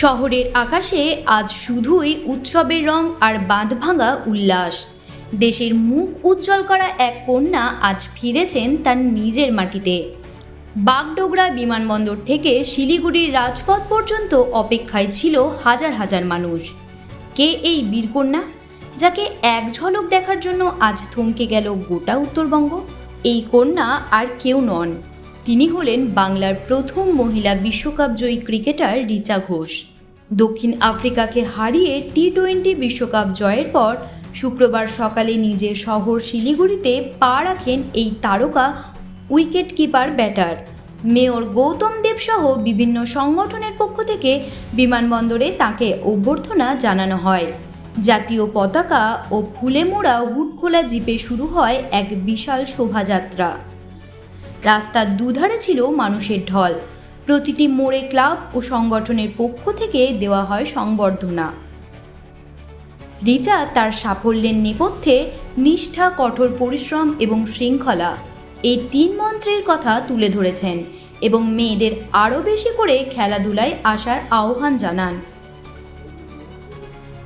শহরের আকাশে আজ শুধুই উৎসবের রং আর বাঁধভাঙা উল্লাস। দেশের মুখ উজ্জ্বল করা এক কন্যা আজ ফিরেছেন তার নিজের মাটিতে। বাগডোগরা বিমানবন্দর থেকে শিলিগুড়ির রাজপথ পর্যন্ত অপেক্ষায় ছিল হাজার হাজার মানুষ। কে এই বীরকন্যা যাকে এক ঝলক দেখার জন্য আজ থমকে গেল গোটা উত্তরবঙ্গ? এই কন্যা আর কেউ নন। তিনি হলেন বাংলার প্রথম মহিলা বিশ্বকাপ জয়ী ক্রিকেটার রিচা ঘোষ। দক্ষিণ আফ্রিকাকে হারিয়ে টি টোয়েন্টি বিশ্বকাপ জয়ের পর শুক্রবার সকালে নিজের শহর শিলিগুড়িতে পা রাখেন এই তারকা wicket keeper batter. Mayor Gautam Deb সহ বিভিন্ন সংগঠনের পক্ষ থেকে বিমানবন্দরে তাকে অভ্যর্থনা জানানো হয়। জাতীয় পতাকা ও ফুলে মোড়া হুটখোলা জিপে শুরু হয় এক বিশাল শোভাযাত্রা। রাস্তার দুধারে ছিল মানুষের ঢল। প্রতিটি মোড়ে ক্লাব ও সংগঠনের পক্ষ থেকে দেওয়া হয় সংবর্ধনা। রিচা তার সাফল্যের নেপথ্যে নিষ্ঠা, কঠোর পরিশ্রম এবং শৃঙ্খলা এই তিন মন্ত্রের কথা তুলে ধরেছেন এবং মেয়েদের আরও বেশি করে খেলাধুলায় আসার আহ্বান জানান।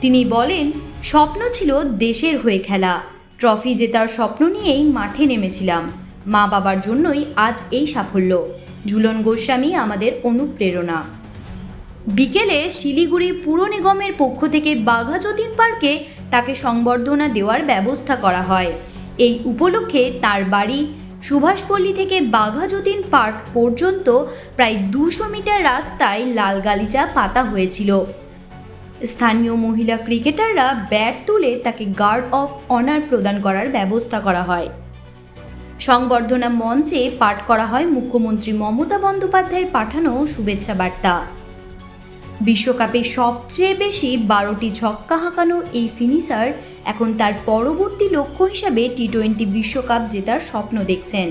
তিনি বলেন, স্বপ্ন ছিল দেশের হয়ে খেলা। ট্রফি জেতার স্বপ্ন নিয়েই মাঠে নেমেছিলাম। মা বাবার জন্যই আজ এই সাফল্য। ঝুলন গোস্বামী আমাদের অনুপ্রেরণা। বিকেলে শিলিগুড়ি পুর নিগমের পক্ষ থেকে বাঘা যতীন পার্কে তাকে সংবর্ধনা দেওয়ার ব্যবস্থা করা হয়। এই উপলক্ষে তার বাড়ি সুভাষপল্লী থেকে বাঘা যতীন পার্ক পর্যন্ত প্রায় দুশো মিটার রাস্তায় লাল গালিচা পাতা হয়েছিল। স্থানীয় মহিলা ক্রিকেটাররা ব্যাট তুলে তাকে গার্ড অফ অনার প্রদান করার ব্যবস্থা করা হয়। সংবর্ধনা মঞ্চে পাঠ করা হয় মুখ্যমন্ত্রী মমতা বন্দ্যোপাধ্যায়ের পাঠানো শুভেচ্ছা বার্তা। বিশ্বকাপে সবচেয়ে বেশি বারোটি ছক্কা হাঁকানো এই ফিনিশার এখন তার পরবর্তী লক্ষ্য হিসাবে টি টোয়েন্টি বিশ্বকাপ জেতার স্বপ্ন দেখছেন।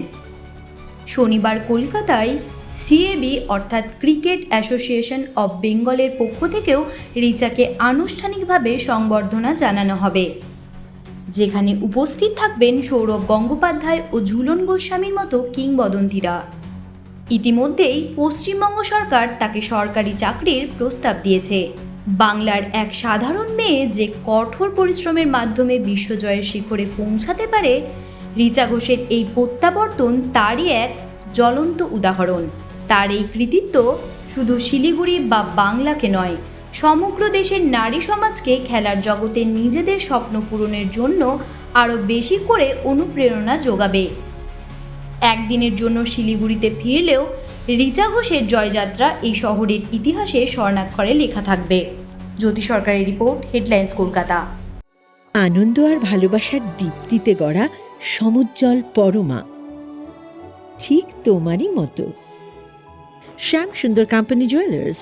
শনিবার কলকাতায় সিএবি অর্থাৎ ক্রিকেট অ্যাসোসিয়েশন অব বেঙ্গলের পক্ষ থেকেও রিচাকে আনুষ্ঠানিকভাবে সংবর্ধনা জানানো হবে। যেখানে উপস্থিত থাকবেন সৌরভ গঙ্গোপাধ্যায় ও ঝুলন গোস্বামীর মতো কিংবদন্তিরা। ইতিমধ্যেই পশ্চিমবঙ্গ সরকার তাকে সরকারি চাকরির প্রস্তাব দিয়েছে। বাংলার এক সাধারণ মেয়ে যে কঠোর পরিশ্রমের মাধ্যমে বিশ্বজয়ের শিখরে পৌঁছাতে পারে, রিচা ঘোষের এই প্রত্যাবর্তন তারই এক জ্বলন্ত উদাহরণ। তার এই কৃতিত্ব শুধু শিলিগুড়ি বা বাংলাকে নয় সমগ্র দেশের নারী সমাজকে খেলার জগতে নিজেদের স্বপ্ন পূরণের জন্য আরও বেশি করে অনুপ্রেরণা যোগাবে। একদিনের জন্য শিলিগুড়িতে ফিরলেও রিচা ঘোষের জয়যাত্রা এই শহরের ইতিহাসে স্বর্ণাক্ষরে লেখা থাকবে। জ্যোতি সরকারের রিপোর্ট, হেডলাইন্স, কলকাতা। আনন্দ আর ভালোবাসার দীপ্তিতে গড়া সমুজ্জ্বল পরমা। ঠিক তোমারই মতো। Shyam Sundar company jewellers